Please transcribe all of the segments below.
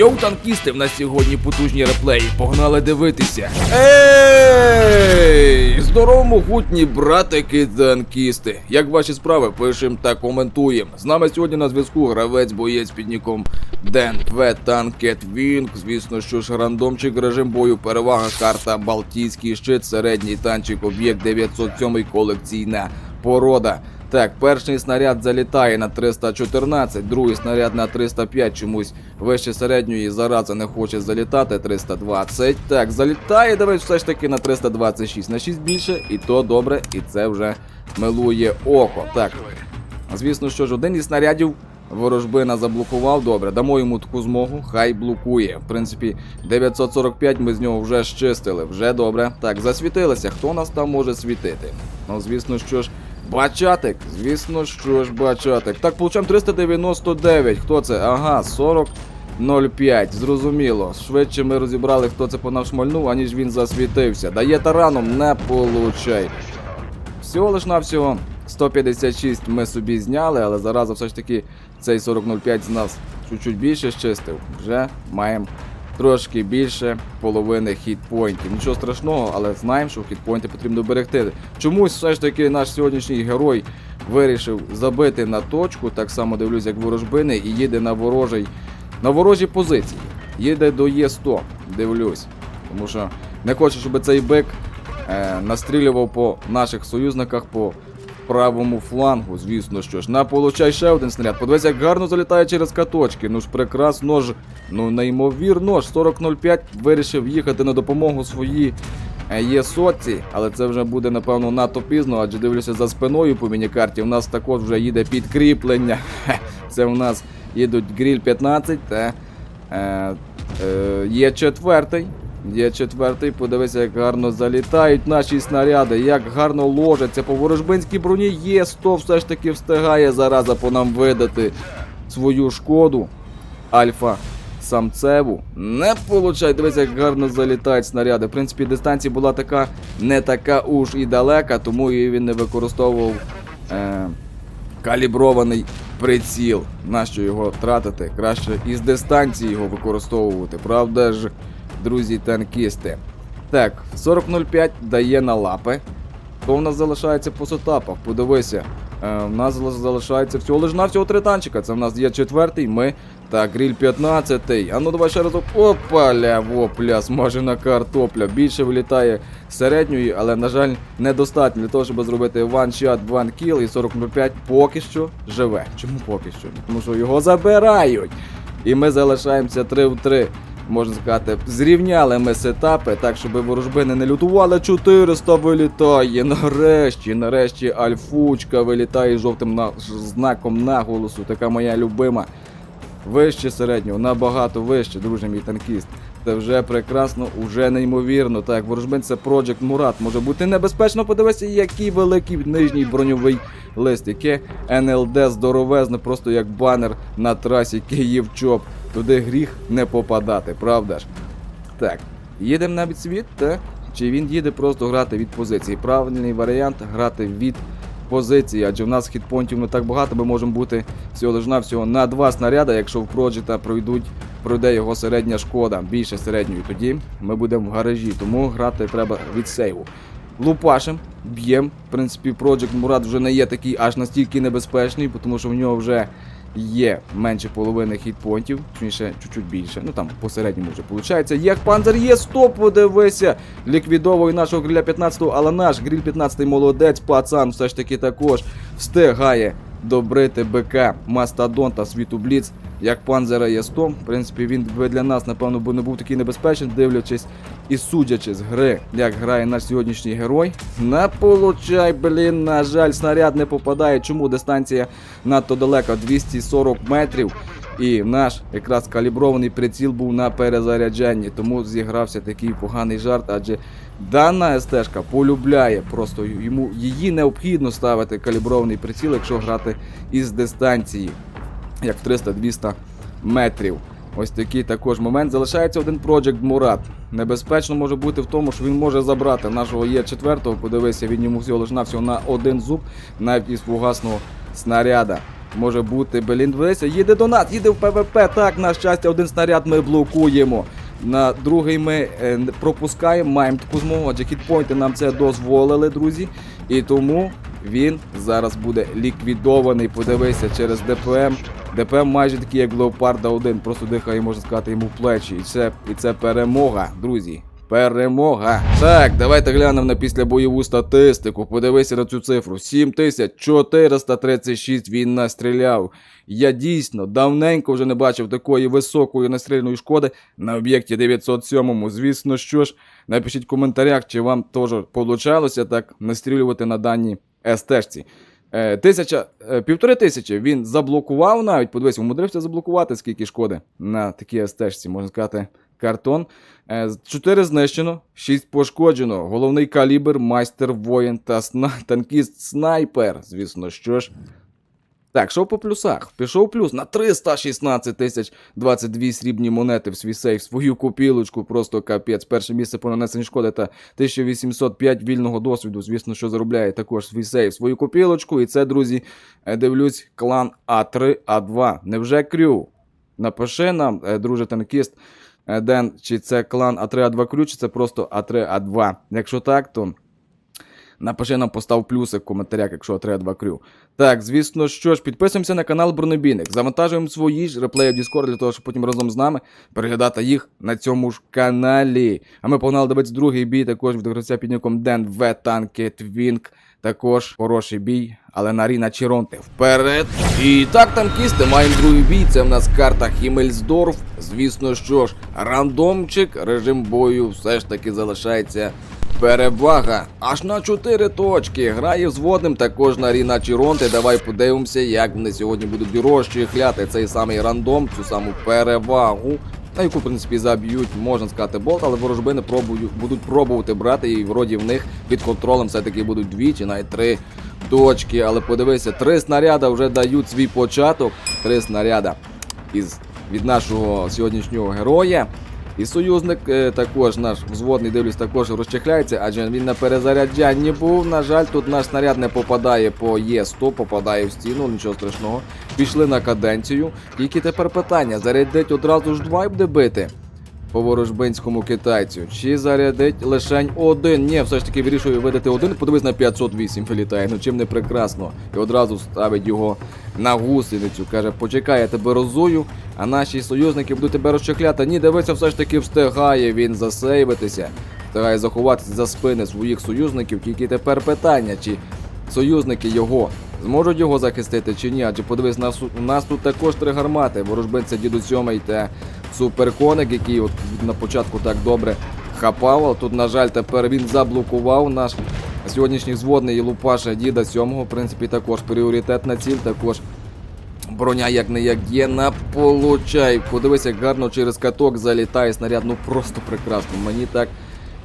Йоу, танкісти, в нас сьогодні потужні реплеї. Погнали дивитися. Ей! Здорово, могутні братики танкісти. Як ваші справи? Пишем та коментуємо. З нами сьогодні на зв'язку гравець боєць під ніком Ден В Танкет Вінг. Звісно, що ж рандомчик режим бою, перевага карта Балтійський щит, середній танчик, об'єкт 907 колекційна порода. Так, перший снаряд залітає на 314, другий снаряд на 305, чомусь вище середньої зараза не хоче залітати 320. Так, залітає, давай все ж таки на 326, на 6 більше, і то добре, і це вже милує око. Так, звісно, що ж один із снарядів ворожбина заблокував. Добре, дамо йому таку змогу, хай блокує. В принципі, 945 ми з нього вже щистили, вже добре. Так, засвітилися. Хто нас там може світити? Ну, звісно, що ж. Бачатик, звісно, що ж бачатик. Так, получаємо 399. Хто це? Ага, 40.05. Зрозуміло. Швидше ми розібрали, хто це по нам аніж він засвітився. Дає тараном, не получай. Всього лиш навсього 156 ми собі зняли, але зараза все ж таки цей 4005 з нас чуть-чуть більше щистив. Вже маємо трошки більше половини хітпойнтів. Нічого страшного, але знаємо, що хітпойнти потрібно берегти. Чомусь все ж таки наш сьогоднішній герой вирішив забити на точку, так само дивлюсь, як ворожбини, і їде на ворожий на ворожі позиції. Їде до Є100, дивлюсь. Тому що не хочу, щоб цей бик е, настрілював по наших союзниках по правому флангу, звісно що ж. На получай ще один снаряд. Подивись, як гарно залітає через каточки. Ну ж прекрасно ж, ну неймовірно ж. 4005 вирішив їхати на допомогу своїй е, є сотці, але це вже буде напевно надто пізно, адже дивлюся за спиною по мінікарті. У нас також вже їде підкріплення. Це у нас їдуть гріль 15 та є четвертий. Є четвертий, подивися, як гарно залітають наші снаряди, як гарно ложаться по ворожбинській броні. Є 100 все ж таки встигає зараза по нам видати свою шкоду. Альфа самцеву. Не получай, дивися, як гарно залітають снаряди. В принципі, дистанція була така не така уж і далека, тому і він не використовував. Е, калібрований приціл. Нащо його тратити? Краще із дистанції його використовувати. Правда ж, друзі танкісти. Так, 40.05 дає на лапи. То в нас залишається по сетапах, подивися. Е, в нас залишається всього лиш на всього три танчика. Це в нас є четвертий, ми та гриль 15. А ну давай ще разок. Опаля, вопля, смажена картопля. Більше вилітає середньої, але, на жаль, недостатньо для того, щоб зробити one kill і 40.05 поки що живе. Чому поки що? Тому що його забирають. І ми залишаємося 3 в 3. Можна сказати, зрівняли ми сетапи, так, щоб ворожбини не лютували. 400 вилітає. Нарешті, нарешті альфучка вилітає жовтим на... знаком наголосу. Така моя любима. Вище середнього, набагато вище, друже мій танкіст. Це вже прекрасно, уже неймовірно. Так, ворожбин це Project Murat. Може бути небезпечно. Подивися, який великий нижній броньовий лист, яке НЛД здоровезне, просто як банер на трасі Київ-Чоп. Туди гріх не попадати, правда ж? Так, їдемо на відсвіт, так? Чи він їде просто грати від позиції? Правильний варіант грати від позиції, адже в нас хітпонтів не так багато, ми можемо бути всього лиш навсього на два снаряди, якщо в Проджета пройдуть, пройде його середня шкода, більше середньої, тоді ми будемо в гаражі, тому грати треба від сейву. Лупашем, б'єм. В принципі, Project Murat вже не є такий аж настільки небезпечний, тому що в нього вже є менше половини хітпонтів, точніше, чуть-чуть більше. Ну там посередньому вже виходить. Як панзер є, стоп, подивися. Ліквідовує нашого гриля 15-го, але наш гриль 15 молодець, пацан, все ж таки також встигає добрити БК Мастодонта світу Бліц. Як панзера є 100. В принципі, він би для нас, напевно, би не був такий небезпечний, дивлячись і судячи з гри, як грає наш сьогоднішній герой. Не получай, блін, на жаль, снаряд не попадає. Чому дистанція надто далека 240 метрів. І наш якраз калібрований приціл був на перезарядженні, тому зігрався такий поганий жарт, адже дана СТ-шка полюбляє, просто йому її необхідно ставити калібрований приціл, якщо грати із дистанції, як 300-200 метрів. Ось такий також момент. Залишається один Project Murat. Небезпечно може бути в тому, що він може забрати нашого Є4. Подивися, він йому всього лиш навсього на один зуб, навіть із фугасного снаряда. може бути. Блін, дивися, їде до нас, їде в ПВП. Так, на щастя, один снаряд ми блокуємо. На другий ми е, пропускаємо, маємо таку змогу, адже хітпойнти нам це дозволили, друзі. І тому він зараз буде ліквідований. Подивися через ДПМ. ДПМ майже такий, як Леопарда 1, просто дихає, можна сказати, йому в плечі. І це, і це перемога, друзі. Перемога. Так, давайте глянемо на післябойову статистику. Подивися на цю цифру. 7436 він настріляв. Я дійсно давненько вже не бачив такої високої настрільної шкоди на об'єкті 907. Звісно, що ж, напишіть в коментарях, чи вам теж получалося так настрілювати на даній СТ-шці. Е, тисяча, е, півтори тисячі він заблокував навіть, подивись, умудрився заблокувати скільки шкоди на такій СТ-шці, можна сказати, картон. Чотири 4 знищено, 6 пошкоджено. Головний калібр, майстер воїн та сна... танкіст снайпер. Звісно, що ж. Так, що по плюсах? Пішов плюс на 316 тисяч 22 срібні монети в свій сейф, свою копілочку, просто капець. Перше місце по нанесенню шкоди та 1805 вільного досвіду. Звісно, що заробляє також свій сейф, свою копілочку. І це, друзі, е, дивлюсь, клан А3, А2. Невже крю? Напиши нам, е, друже танкіст, е, Ден, чи це клан А3, А2 крю, чи це просто А3, А2. Якщо так, то. Напиши нам, постав плюсик в коментарях, якщо треба 2 крю. Так, звісно, що ж, підписуємося на канал Бронебійник. Завантажуємо свої ж реплеї в Discord для того, щоб потім разом з нами переглядати їх на цьому ж каналі. А ми погнали дивитися другий бій, також від під ніком Ден В Танки Твінк. Також хороший бій, але на Ріна Чіронти вперед. І так, танкісти, маємо другий бій. Це в нас карта Хімельсдорф. Звісно, що ж, рандомчик, режим бою все ж таки залишається Перевага аж на 4 точки. Грає взводним також на Ріна Чіронти. Давай подивимося, як вони сьогодні будуть розчехляти цей самий рандом, цю саму перевагу. На яку, в принципі, заб'ють, можна сказати, болт, але ворожбини будуть пробувати брати, і вроді в них під контролем все-таки будуть дві чи навіть три точки. Але подивися, три снаряда вже дають свій початок. Три снаряда із від нашого сьогоднішнього героя. І союзник е, також наш взводний дивлюсь також розчехляється, адже він на перезаряджанні був. На жаль, тут наш снаряд не попадає по Є100, попадає в стіну, нічого страшного. Пішли на каденцію. Тільки тепер питання: зарядить одразу ж два і буде бити по ворожбинському китайцю. Чи зарядить лишень один? Ні, все ж таки вирішує видати один. Подивись на 508 вилітає. Ну чим не прекрасно. І одразу ставить його на гусеницю. Каже, почекай, я тебе розую, а наші союзники будуть тебе розчехляти. Ні, дивися, все ж таки встигає він засейвитися. Встигає заховатися за спини своїх союзників. Тільки тепер питання, чи союзники його зможуть його захистити чи ні? Адже подивись, нас, у нас тут також три гармати. Ворожбинця діду сьомий та суперконик, який от на початку так добре хапав. Але тут, на жаль, тепер він заблокував наш сьогоднішній зводний і Лупаша діда сьомого. В принципі, також пріоритетна ціль, також. Броня як не як є, на получай. Подивись, як гарно через каток залітає снаряд. Ну просто прекрасно. Мені так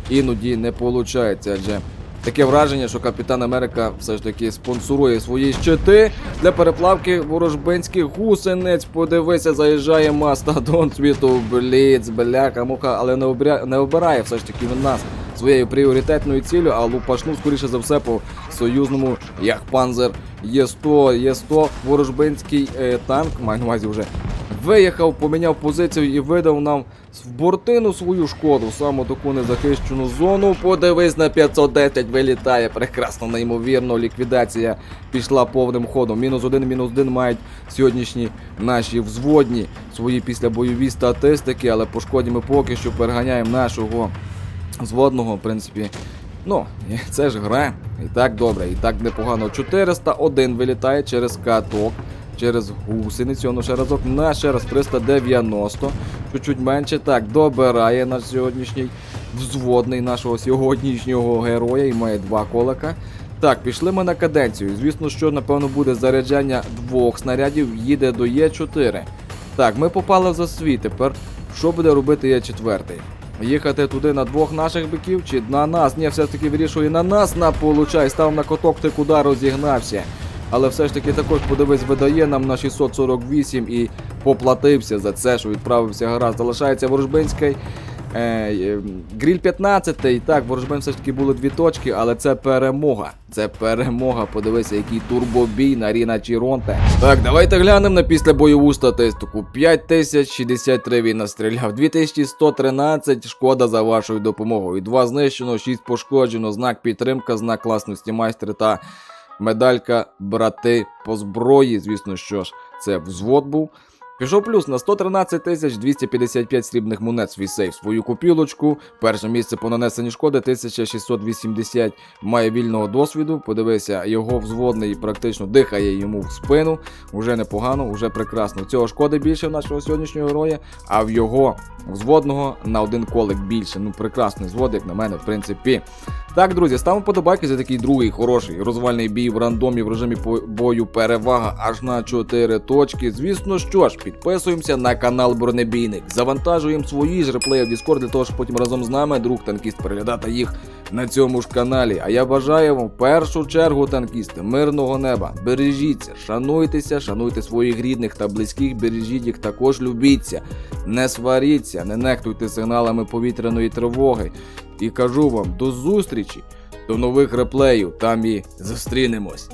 іноді не виходить, адже таке враження, що Капітан Америка все ж таки спонсорує свої щити для переплавки ворожбинських гусениць. Подивися, заїжджає мастодон світу Бліц, бляха, муха, але не, обря... не обирає все ж таки він нас своєю пріоритетною ціллю, а лупашнув скоріше за все по союзному Яхпанзер Є100, Є100 ворожбинський е, танк, маю на увазі вже виїхав, поміняв позицію і видав нам в бортину свою шкоду, саме таку незахищену зону. Подивись на 510 вилітає. Прекрасно, неймовірно. Ліквідація пішла повним ходом. Мінус один, мінус один мають сьогоднішні наші взводні свої післябойові статистики, але по шкоді ми поки що переганяємо нашого зводного, в принципі. Ну, це ж гра. І так добре, і так непогано. 401 вилітає через каток, через гусеницю. Ну ще разок на ще раз 390. Чуть-чуть менше. Так, добирає наш сьогоднішній взводний нашого сьогоднішнього героя і має два колика. Так, пішли ми на каденцію. Звісно, що напевно буде заряджання двох снарядів, їде до Є4. Так, ми попали в засвіт. Тепер що буде робити Є4? Їхати туди на двох наших биків чи на нас? Ні, все ж таки вирішує на нас на получай. Став на коток, ти куди розігнався. Але все ж таки також подивись, видає нам на 648 і поплатився за це, що відправився гаразд. Залишається ворожбинський Е, е, Гріль 15, і так, ворожбин все ж таки були дві точки, але це перемога. Це перемога. Подивися, який турбобій на Ріна Чіронте. Так, давайте глянемо на післябойову статистику. 5063 він настріляв, 2113 шкода за вашою допомогою. 2 знищено, 6 пошкоджено, знак підтримка, знак класності майстра та медалька брати по зброї. Звісно, що ж, це взвод був. Пішов плюс на 113 тисяч 255 срібних монет свій сейф, свою купілочку. Перше місце по нанесенні шкоди 1680 має вільного досвіду. Подивися, його взводний практично дихає йому в спину. Уже непогано, уже прекрасно. Цього шкоди більше в нашого сьогоднішнього героя, а в його взводного на один колик більше. Ну, прекрасний звод, як на мене, в принципі. Так, друзі, ставимо подобайки за такий другий хороший розвальний бій в рандомі в режимі бою перевага аж на 4 точки. Звісно, що ж, підписуємося на канал Бронебійник, завантажуємо свої ж реплеї в Discord для того, щоб потім разом з нами друг танкіст переглядати їх на цьому ж каналі. А я бажаю вам в першу чергу танкісти, мирного неба. Бережіться, шануйтеся, шануйте своїх рідних та близьких, бережіть їх також любіться. Не сваріться, не нехтуйте сигналами повітряної тривоги. І кажу вам до зустрічі, до нових реплеїв, там і зустрінемось.